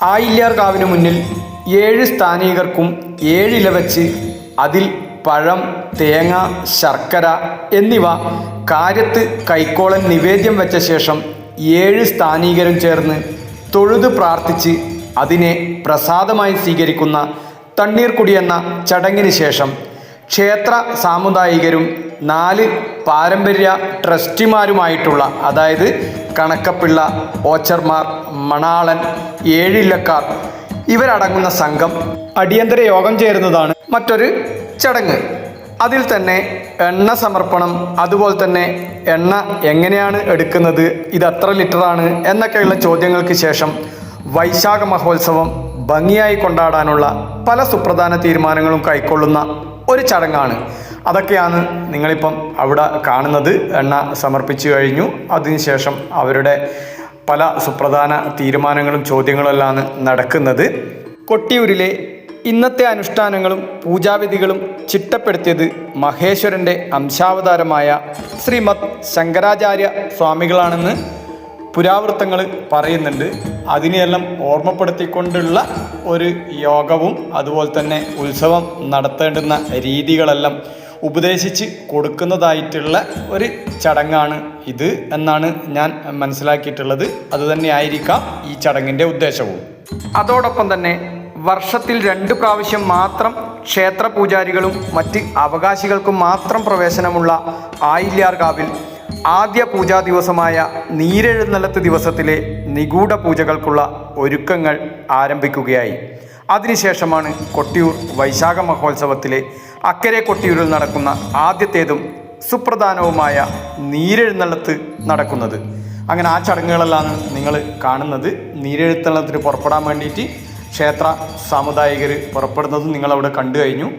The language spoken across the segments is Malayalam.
ആയില്യാർകാവിന് മുന്നിൽ ഏഴ് സ്ഥാനീകർക്കും ഏഴില വച്ച് അതിൽ പഴം തേങ്ങ ശർക്കര എന്നിവ കാര്യത്ത് കൈക്കോളൻ നിവേദ്യം വെച്ച ശേഷം ഏഴ് സ്ഥാനീകരും ചേർന്ന് തൊഴുത് പ്രാർത്ഥിച്ച് അതിനെ പ്രസാദമായി സ്വീകരിക്കുന്ന തണ്ണീർക്കുടി എന്ന ചടങ്ങിന് ശേഷം ക്ഷേത്ര സാമുദായികരും നാല് പാരമ്പര്യ ട്രസ്റ്റിമാരുമായിട്ടുള്ള അതായത് കണക്കപ്പിള്ള ഓച്ചർമാർ മണാളൻ ഏഴില്ലക്കാർ ഇവരടങ്ങുന്ന സംഘം അടിയന്തര യോഗം ചേരുന്നതാണ് മറ്റൊരു ചടങ്ങ്. അതിൽ തന്നെ എണ്ണ സമർപ്പണം അതുപോലെ തന്നെ എണ്ണ എങ്ങനെയാണ് എടുക്കുന്നത് ഇത് എത്ര ലിറ്ററാണ് എന്നൊക്കെയുള്ള ചോദ്യങ്ങൾക്ക് ശേഷം വൈശാഖ മഹോത്സവം ഭംഗിയായി കൊണ്ടാടാനുള്ള പല സുപ്രധാന തീരുമാനങ്ങളും കൈക്കൊള്ളുന്ന ഒരു ചടങ്ങാണ്. അതൊക്കെയാണ് നിങ്ങളിപ്പം അവിടെ കാണുന്നത്. എണ്ണ സമർപ്പിച്ചു കഴിഞ്ഞു. അതിനുശേഷം അവരുടെ പല സുപ്രധാന തീരുമാനങ്ങളും ചോദ്യങ്ങളുമെല്ലാം നടക്കുന്നത്. കൊട്ടിയൂരിലെ ഇന്നത്തെ അനുഷ്ഠാനങ്ങളും പൂജാവിധികളും ചിട്ടപ്പെടുത്തിയത് മഹേശ്വരന്റെ അംശാവതാരമായ ശ്രീമദ് ശങ്കരാചാര്യ സ്വാമികളാണെന്ന് പുരാവൃത്തങ്ങൾ പറയുന്നുണ്ട്. അതിനെയെല്ലാം ഓർമ്മപ്പെടുത്തിക്കൊണ്ടുള്ള ഒരു യോഗവും അതുപോലെ തന്നെ ഉത്സവം നടത്തേണ്ടുന്ന രീതികളെല്ലാം ഉപദേശിച്ച് കൊടുക്കുന്നതായിട്ടുള്ള ഒരു ചടങ്ങാണ് ഇത് എന്നാണ് ഞാൻ മനസ്സിലാക്കിയിട്ടുള്ളത്. അതുതന്നെ ആയിരിക്കാം ഈ ചടങ്ങിന്റെ ഉദ്ദേശവും. അതോടൊപ്പം തന്നെ വർഷത്തിൽ രണ്ട് പ്രാവശ്യം മാത്രം ക്ഷേത്ര പൂജാരികളും മറ്റ് അവകാശികൾക്കും മാത്രം പ്രവേശനമുള്ള ആയില്യാർകാവിൽ ആദ്യ പൂജാ ദിവസമായ നീരെഴുന്നള്ളത്ത് ദിവസത്തിലെ നിഗൂഢ പൂജകൾക്കുള്ള ഒരുക്കങ്ങൾ ആരംഭിക്കുകയായി. അതിനുശേഷമാണ് കൊട്ടിയൂർ വൈശാഖ മഹോത്സവത്തിലെ അക്കരെ കൊട്ടിയൂരിൽ നടക്കുന്ന ആദ്യത്തേതും സുപ്രധാനവുമായ നീരെഴുന്നള്ളത്ത് നടക്കുന്നത്. അങ്ങനെ ആ ചടങ്ങുകളെല്ലാം നിങ്ങൾ കാണുന്നത് നീരെഴുത്തള്ളത്തിന് പുറപ്പെടാൻ വേണ്ടിയിട്ട് ക്ഷേത്ര സാമുദായികർ പുറപ്പെടുന്നതും നിങ്ങളവിടെ കണ്ടു കഴിഞ്ഞു.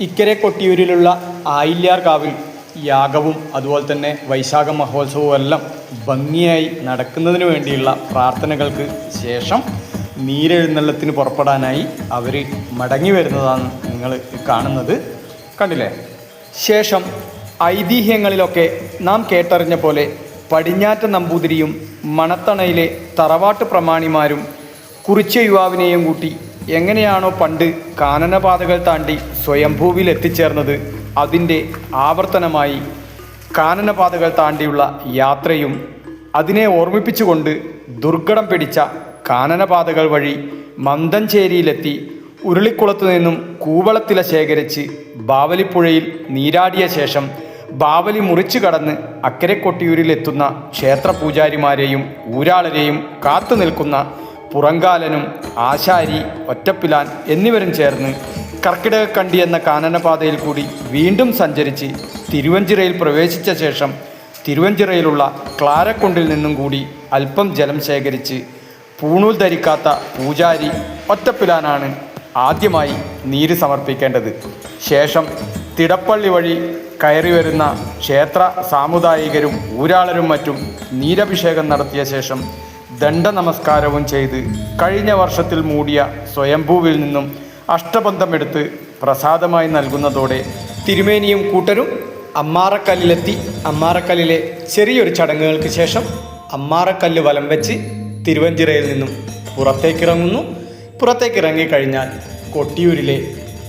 ഇക്കരെ കൊട്ടിയൂരിലുള്ള ആയില്യാർ കാവിൽ യാഗവും അതുപോലെ തന്നെ വൈശാഖ മഹോത്സവവും എല്ലാം ഭംഗിയായി നടക്കുന്നതിന് വേണ്ടിയുള്ള പ്രാർത്ഥനകൾക്ക് ശേഷം നീരെഴുന്നള്ളത്തിന് പുറപ്പെടാനായി അവർ മടങ്ങി വരുന്നതാണ് നിങ്ങൾ കാണുന്നത്. കണ്ടില്ലേ? ശേഷം ഐതിഹ്യങ്ങളിലൊക്കെ നാം കേട്ടറിഞ്ഞ പോലെ പടിഞ്ഞാറ്റ നമ്പൂതിരിയും മണത്തണയിലെ തറവാട്ട് പ്രമാണിമാരും കുറിച്ച യുവാവിനെയും കൂട്ടി എങ്ങനെയാണോ പണ്ട് കാനനപാതകൾ താണ്ടി സ്വയംഭൂവിൽ എത്തിച്ചേർന്നത് അതിന്റെ ആവർത്തനമായി കാനനപാതകൾ താണ്ടിയുള്ള യാത്രയും അതിനെ ഓർമ്മിപ്പിച്ചുകൊണ്ട് ദുർഘടം പിടിച്ച കാനനപാതകൾ വഴി മന്ദഞ്ചേരിയിലെത്തി ഉരുളിക്കുളത്തു നിന്നും കൂവളത്തില ശേഖരിച്ച് ബാവലിപ്പുഴയിൽ നീരാടിയ ശേഷം ബാവലി മുറിച്ചു കടന്ന് അക്കരെ കൊട്ടിയൂരിലെത്തുന്ന ക്ഷേത്ര പൂജാരിമാരെയും ഊരാളരെയും കാത്തു നിൽക്കുന്ന പുറങ്കാലനും ആശാരി ഒറ്റപ്പിലാൻ എന്നിവരും ചേർന്ന് കർക്കിടകക്കണ്ടി എന്ന കാനനപാതയിൽ കൂടി വീണ്ടും സഞ്ചരിച്ച് തിരുവഞ്ചിറയിൽ പ്രവേശിച്ച ശേഷം തിരുവഞ്ചിറയിലുള്ള ക്ലാരക്കുണ്ടിൽ നിന്നും കൂടി അല്പം ജലം ശേഖരിച്ച് പൂണൂൽ ധരിക്കാത്ത പൂജാരി ഒറ്റപ്പിലാനാണ് ആദ്യമായി നീര് സമർപ്പിക്കേണ്ടത്. ശേഷം തിടപ്പള്ളി വഴി കയറി വരുന്ന ക്ഷേത്ര സാമുദായികരും ഊരാളരും മറ്റും നീരഭിഷേകം നടത്തിയ ശേഷം ദണ്ഡ നമസ്കാരവും ചെയ്ത് കഴിഞ്ഞ വർഷത്തിൽ മൂടിയ സ്വയംഭൂവിൽ നിന്നും അഷ്ടബന്ധമെടുത്ത് പ്രസാദമായി നൽകുന്നതോടെ തിരുമേനിയും കൂട്ടരും അമ്മാറക്കല്ലിലെത്തി. അമ്മാറക്കല്ലിലെ ചെറിയൊരു ചടങ്ങുകൾക്ക് ശേഷം അമ്മാറക്കല്ല് വലം വെച്ച് തിരുവഞ്ചിറയിൽ നിന്നും പുറത്തേക്കിറങ്ങുന്നു. പുറത്തേക്കിറങ്ങിക്കഴിഞ്ഞാൽ കൊട്ടിയൂരിലെ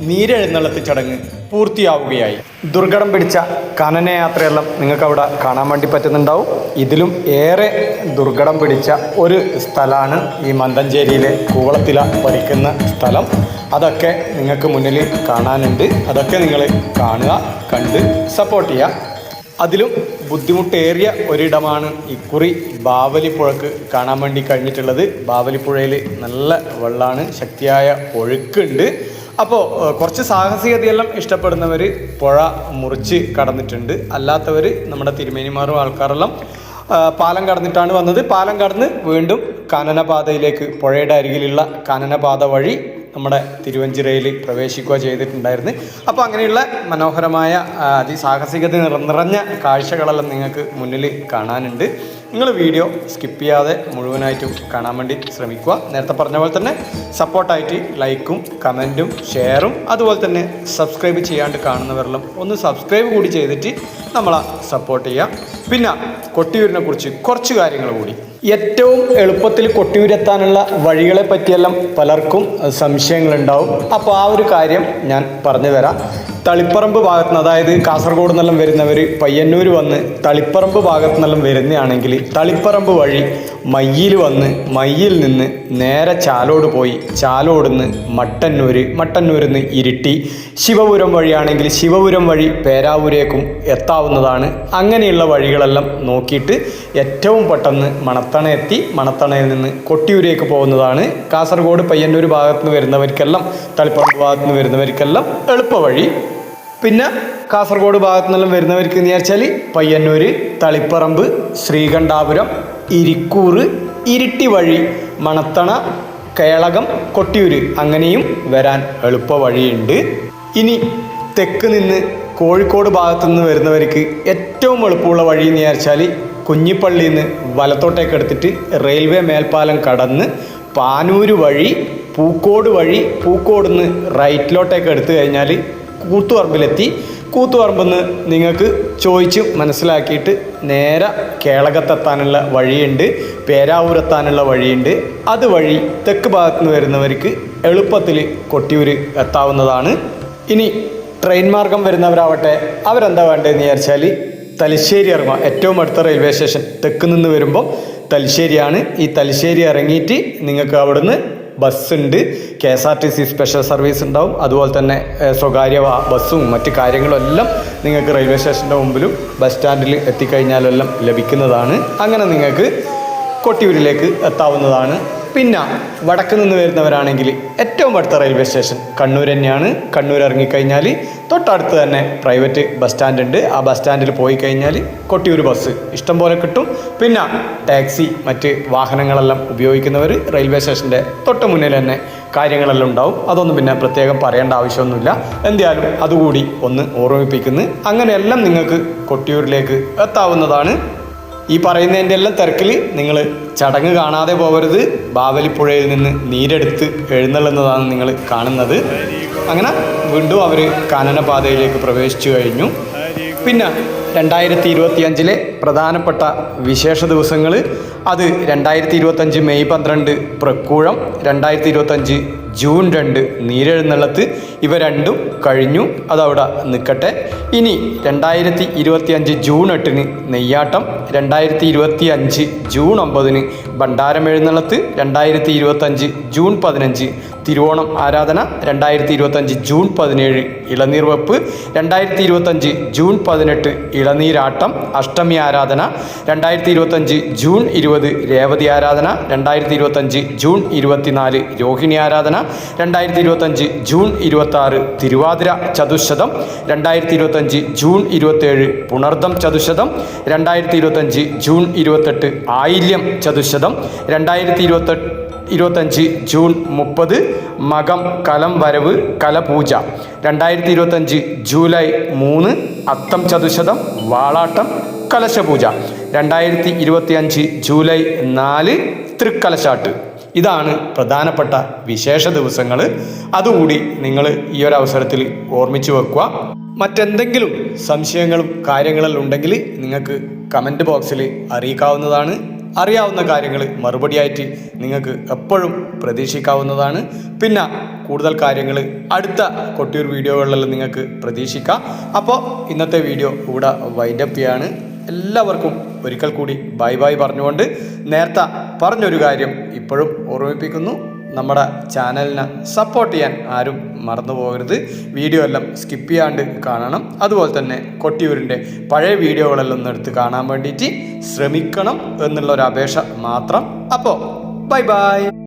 നീരെഴുന്നള്ളത്ത് ചടങ്ങ് പൂർത്തിയാവുകയായി. ദുർഘടം പിടിച്ച കനനയാത്രയെല്ലാം നിങ്ങൾക്ക് അവിടെ കാണാൻ വേണ്ടി പറ്റുന്നുണ്ടാവും. ഇതിലും ഏറെ ദുർഘടം പിടിച്ച ഒരു സ്ഥലമാണ് ഈ മന്തഞ്ചേരിയിലെ കൂവളത്തില പഠിക്കുന്ന സ്ഥലം. അതൊക്കെ നിങ്ങൾക്ക് മുന്നിൽ കാണാനുണ്ട്. അതൊക്കെ നിങ്ങൾ കാണുക കണ്ട് സപ്പോർട്ട് ചെയ്യുക. അതിലും ബുദ്ധിമുട്ടേറിയ ഒരിടമാണ് ഇക്കുറി ബാവലിപ്പുഴക്ക് കാണാൻ വേണ്ടി കഴിഞ്ഞിട്ടുള്ളത്. ബാവലിപ്പുഴയിൽ നല്ല വെള്ളമാണ് ശക്തിയായ ഒഴുക്കുണ്ട്. അപ്പോൾ കുറച്ച് സാഹസികതയെല്ലാം ഇഷ്ടപ്പെടുന്നവർ പുഴ മുറിച്ച് കടന്നിട്ടുണ്ട്. അല്ലാത്തവർ നമ്മുടെ തിരുമേനിമാരും ആൾക്കാരെല്ലാം പാലം കടന്നിട്ടാണ് വന്നത്. പാലം കടന്ന് വീണ്ടും കാനനപാതയിലേക്ക് പുഴയുടെ അരികിലുള്ള കാനനപാത വഴി നമ്മുടെ തിരുവഞ്ചിറയിൽ പ്രവേശിക്കുക ചെയ്തിട്ടുണ്ടായിരുന്നു. അപ്പോൾ അങ്ങനെയുള്ള മനോഹരമായ അതിസാഹസികത നിറ- നിറഞ്ഞ കാഴ്ചകളെല്ലാം നിങ്ങൾക്ക് മുന്നിൽ കാണാനുണ്ട്. നിങ്ങൾ വീഡിയോ സ്കിപ്പ് ചെയ്യാതെ മുഴുവനായിട്ടും കാണാൻ വേണ്ടി ശ്രമിക്കുക. നേരത്തെ പറഞ്ഞ പോലെ തന്നെ സപ്പോർട്ടായിട്ട് ലൈക്കും കമന്റും ഷെയറും അതുപോലെ തന്നെ സബ്സ്ക്രൈബ് ചെയ്യാണ്ട് കാണുന്നവരെല്ലാം ഒന്ന് സബ്സ്ക്രൈബ് കൂടി ചെയ്തിട്ട് നമ്മളെ സപ്പോർട്ട് ചെയ്യുക. പിന്നെ കൊട്ടിയൂരിനെ കുറിച്ച് കുറച്ച് കാര്യങ്ങൾ കൂടി. ഏറ്റവും എളുപ്പത്തിൽ കൊട്ടിയൂരെത്താനുള്ള വഴികളെ പറ്റിയെല്ലാം പലർക്കും സംശയങ്ങളുണ്ടാവും. അപ്പോൾ ആ ഒരു കാര്യം ഞാൻ പറഞ്ഞു തരാം തളിപ്പറമ്പ് ഭാഗത്ത് നിന്ന് അതായത് കാസർഗോഡ് നിന്നെല്ലാം വരുന്നവർ പയ്യന്നൂർ വന്ന് തളിപ്പറമ്പ് ഭാഗത്ത് നിന്നെല്ലാം വരുന്നതാണെങ്കിൽ തളിപ്പറമ്പ് വഴി മയ്യിൽ വന്ന് മയ്യിൽ നിന്ന് നേരെ ചാലോട് പോയി ചാലോട് നിന്ന് മട്ടന്നൂർ മട്ടന്നൂരിൽ നിന്ന് ഇരിട്ടി ശിവപുരം വഴിയാണെങ്കിൽ ശിവപുരം വഴി പേരാവൂരേക്കും എത്താവുന്നതാണ്. അങ്ങനെയുള്ള വഴികളെല്ലാം നോക്കിയിട്ട് ഏറ്റവും പെട്ടെന്ന് മണത്തണ എത്തി മണത്തണയിൽ നിന്ന് കൊട്ടിയൂരേക്ക് പോകുന്നതാണ്. കാസർഗോഡ് പയ്യന്നൂർ ഭാഗത്ത് നിന്ന് വരുന്നവർക്കെല്ലാം തളിപ്പറമ്പ് ഭാഗത്ത് നിന്ന് വരുന്നവർക്കെല്ലാം എളുപ്പവഴി പിന്നെ കാസർഗോഡ് ഭാഗത്തു നിന്നെല്ലാം വരുന്നവർക്ക് എന്ന് വിചാരിച്ചാൽ പയ്യന്നൂർ തളിപ്പറമ്പ് ശ്രീകണ്ഠാപുരം ഇരിക്കൂർ ഇരിട്ടി വഴി മണത്തണ കേളകം കൊട്ടിയൂർ അങ്ങനെയും വരാൻ എളുപ്പ വഴിയുണ്ട്. ഇനി തെക്ക് നിന്ന് കോഴിക്കോട് ഭാഗത്തു നിന്ന് വരുന്നവർക്ക് ഏറ്റവും എളുപ്പമുള്ള വഴി എന്ന് വിചാരിച്ചാൽ കുഞ്ഞിപ്പള്ളിയിൽ നിന്ന് വലത്തോട്ടേക്ക് എടുത്തിട്ട് റെയിൽവേ മേൽപ്പാലം കടന്ന് പാനൂര് വഴി പൂക്കോട് വഴി പൂക്കോട് നിന്ന് റൈറ്റിലോട്ടേക്ക് എടുത്തു കഴിഞ്ഞാൽ കൂത്തുപറമ്പിലെത്തി. കൂത്തുപറമ്പിൽ നിന്ന് നിങ്ങൾക്ക് ചോദിച്ച് മനസ്സിലാക്കിയിട്ട് നേരെ കേളകത്തെത്താനുള്ള വഴിയുണ്ട് പേരാവൂരെത്താനുള്ള വഴിയുണ്ട്. അതുവഴി തെക്ക് ഭാഗത്ത് നിന്ന് വരുന്നവർക്ക് എളുപ്പത്തിൽ കൊട്ടിയൂർ എത്താവുന്നതാണ്. ഇനി ട്രെയിൻ മാർഗം വരുന്നവരാവട്ടെ അവരെന്താ വേണ്ടതെന്ന് വിചാരിച്ചാൽ തലശ്ശേരി ഇറങ്ങുക. ഏറ്റവും അടുത്ത റെയിൽവേ സ്റ്റേഷൻ തെക്ക് നിന്ന് വരുമ്പോൾ തലശ്ശേരിയാണ്. ഈ തലശ്ശേരി ഇറങ്ങിയിട്ട് നിങ്ങൾക്ക് അവിടുന്ന് ബസ്സുണ്ട്. K S R T C special service ഉണ്ടാവും. അതുപോലെ തന്നെ സ്വകാര്യ ബസ്സും മറ്റു കാര്യങ്ങളും എല്ലാം നിങ്ങൾക്ക് റെയിൽവേ സ്റ്റേഷന്റെ മുമ്പിലും ബസ് സ്റ്റാൻഡിൽ എത്തിക്കഴിഞ്ഞാലെല്ലാം ലഭിക്കുന്നതാണ്. അങ്ങനെ നിങ്ങൾക്ക് കൊട്ടിയൂരിലേക്ക് എത്താവുന്നതാണ്. പിന്നെ വടക്ക് നിന്ന് വരുന്നവരാണെങ്കിൽ ഏറ്റവും അടുത്ത റെയിൽവേ സ്റ്റേഷൻ കണ്ണൂർ തന്നെയാണ്. കണ്ണൂർ ഇറങ്ങിക്കഴിഞ്ഞാൽ തൊട്ടടുത്ത് തന്നെ പ്രൈവറ്റ് ബസ് സ്റ്റാൻഡ് ഉണ്ട്. ആ ബസ് സ്റ്റാൻഡിൽ പോയി കഴിഞ്ഞാൽ കൊട്ടിയൂർ ബസ് ഇഷ്ടം പോലെ കിട്ടും. പിന്നെ ടാക്സി മറ്റ് വാഹനങ്ങളെല്ലാം ഉപയോഗിക്കുന്നവർ റെയിൽവേ സ്റ്റേഷന്റെ തൊട്ട് മുന്നിൽ തന്നെ കാര്യങ്ങളെല്ലാം ഉണ്ടാവും. അതൊന്നും പിന്നെ പ്രത്യേകം പറയേണ്ട ആവശ്യമൊന്നുമില്ല. എന്തായാലും അതുകൂടി ഒന്ന് ഓർമ്മിപ്പിക്കുന്നു. അങ്ങനെയെല്ലാം നിങ്ങൾക്ക് കൊട്ടിയൂരിലേക്ക് എത്താവുന്നതാണ് ഈ പറയുന്നതിന്റെ എല്ലാം തിരക്കിൽ നിങ്ങൾ ചടങ്ങ് കാണാതെ പോകരുത്. ബാവലിപ്പുഴയിൽ നിന്ന് നീരെടുത്ത് എഴുന്നള്ളുന്നതാണ് നിങ്ങൾ കാണുന്നത്. അങ്ങനെ വീണ്ടും അവർ കാനനപാതയിലേക്ക് പ്രവേശിച്ചു കഴിഞ്ഞു. പിന്നെ രണ്ടായിരത്തി ഇരുപത്തിയഞ്ചിലെ പ്രധാനപ്പെട്ട വിശേഷ ദിവസങ്ങൾ അത് രണ്ടായിരത്തി ഇരുപത്തഞ്ച് മെയ് പന്ത്രണ്ട് പ്രക്കൂഴം രണ്ടായിരത്തി ഇരുപത്തഞ്ച് ജൂൺ രണ്ട് നീരെഴുന്നള്ളത്ത് ഇവ രണ്ടും കഴിഞ്ഞു അതവിടെ നിൽക്കട്ടെ ഇനി രണ്ടായിരത്തി ഇരുപത്തി അഞ്ച് ജൂൺ എട്ടിന് നെയ്യാട്ടം രണ്ടായിരത്തി ഇരുപത്തി അഞ്ച് ജൂൺ ഒമ്പതിന് ഭണ്ഡാരം എഴുന്നള്ളത്ത് രണ്ടായിരത്തി ഇരുപത്തഞ്ച് ജൂൺ പതിനഞ്ച് തിരുവോണം ആരാധന രണ്ടായിരത്തി ഇരുപത്തഞ്ച് ജൂൺ പതിനേഴ് ഇളനീർ വെപ്പ് രണ്ടായിരത്തി ഇരുപത്തഞ്ച് ജൂൺ പതിനെട്ട് ഇളനീരാട്ടം അഷ്ടമി ആരാധന. രണ്ടായിരത്തി ഇരുപത്തഞ്ച് ജൂൺ ഇരുപത് രേവതി ആരാധന. രണ്ടായിരത്തി ഇരുപത്തഞ്ച് ജൂൺ ഇരുപത്തിനാല് രോഹിണി ആരാധന. രണ്ടായിരത്തി ഇരുപത്തഞ്ച് ജൂൺ ഇരുപത്തി ആറ് തിരുവാതിര ചതുശതം രണ്ടായിരത്തി ഇരുപത്തഞ്ച് ജൂൺ ഇരുപത്തേഴ് പുണർദം ചതുശതം രണ്ടായിരത്തി ഇരുപത്തഞ്ച് ജൂൺ ഇരുപത്തെട്ട് ആയില്യം ചതുശതം രണ്ടായിരത്തി ഇരുപത്തെട്ട് ഇരുപത്തഞ്ച് ജൂൺ മുപ്പത് മകം കലം വരവ് കലപൂജ. രണ്ടായിരത്തി ഇരുപത്തഞ്ച് ജൂലൈ മൂന്ന് അത്തം ചതുശതം വാളാട്ടം കലശപൂജ. രണ്ടായിരത്തി ഇരുപത്തി അഞ്ച് ജൂലൈ നാല് തൃക്കലശാട്ട്. ഇതാണ് പ്രധാനപ്പെട്ട വിശേഷ ദിവസങ്ങൾ അതുകൂടി നിങ്ങൾ ഈ ഒരു അവസരത്തിൽ ഓർമ്മിച്ചു വെക്കുക. മറ്റെന്തെങ്കിലും സംശയങ്ങളും കാര്യങ്ങളെല്ലാം ഉണ്ടെങ്കിൽ നിങ്ങൾക്ക് കമന്റ് ബോക്സിൽ അറിയിക്കാവുന്നതാണ്. അറിയാവുന്ന കാര്യങ്ങൾ മറുപടിയായിട്ട് നിങ്ങൾക്ക് എപ്പോഴും പ്രതീക്ഷിക്കാവുന്നതാണ്. പിന്നെ കൂടുതൽ കാര്യങ്ങൾ അടുത്ത കൊട്ടിയൂർ വീഡിയോകളിലെല്ലാം നിങ്ങൾക്ക് പ്രതീക്ഷിക്കാം. അപ്പോൾ ഇന്നത്തെ വീഡിയോ ഇവിടെ വൈൻഡപ്പ് ചെയ്യാണ്. എല്ലാവർക്കും ഒരിക്കൽ കൂടി ബൈ ബൈ പറഞ്ഞുകൊണ്ട് നേരത്തെ പറഞ്ഞൊരു കാര്യം ഇപ്പോഴും ഓർമ്മിപ്പിക്കുന്നു. നമ്മുടെ ചാനലിനെ സപ്പോർട്ട് ചെയ്യാൻ ആരും മറന്നു പോകരുത്. വീഡിയോ എല്ലാം സ്കിപ്പ് ചെയ്യാണ്ട് കാണണം. അതുപോലെ തന്നെ കൊട്ടിയൂരിന്റെ പഴയ വീഡിയോകളെല്ലാം എടുത്ത് കാണാൻ വേണ്ടിയിട്ട് ശ്രമിക്കണം എന്നുള്ള ഒരു അപേക്ഷ മാത്രം. അപ്പോൾ ബൈ ബൈ.